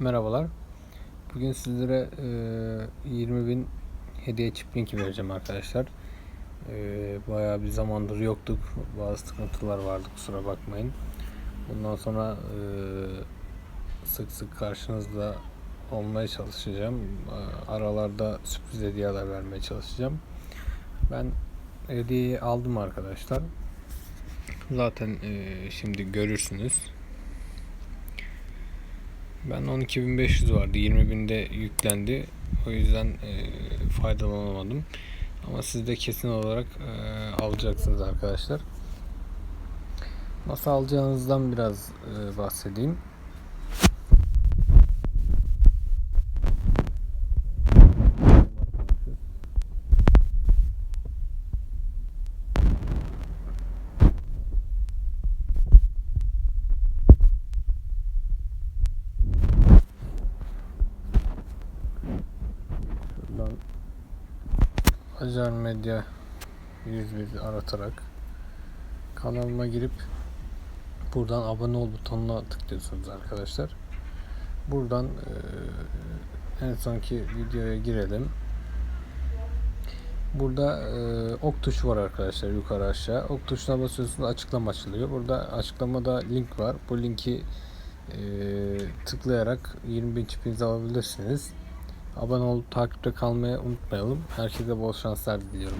Merhabalar. Bugün sizlere e, 20 bin hediye çip linki vereceğim arkadaşlar. E, bayağı bir zamandır yoktuk. Bazı sıkıntılar vardı kusura bakmayın. Bundan sonra e, sık sık karşınızda olmaya çalışacağım. Aralarda sürpriz hediyeler vermeye çalışacağım. Ben hediyeyi aldım arkadaşlar. Zaten e, şimdi görürsünüz. Ben 12.500 vardı. 20.000'de yüklendi. O yüzden e, faydalanamadım. Ama siz de kesin olarak e, alacaksınız arkadaşlar. Nasıl alacağınızdan biraz e, bahsedeyim. Acar Medya 101 aratarak kanalıma girip buradan abone ol butonuna tıklıyorsunuz arkadaşlar. Buradan eee, en sonki videoya girelim. Burada eee, ok tuşu var arkadaşlar yukarı aşağı. Ok tuşuna basıyorsunuz açıklama açılıyor. Burada açıklamada link var. Bu linki eee, tıklayarak 20 bin çipinizi alabilirsiniz. Abone olup takipte kalmayı unutmayalım. Herkese bol şanslar diliyorum.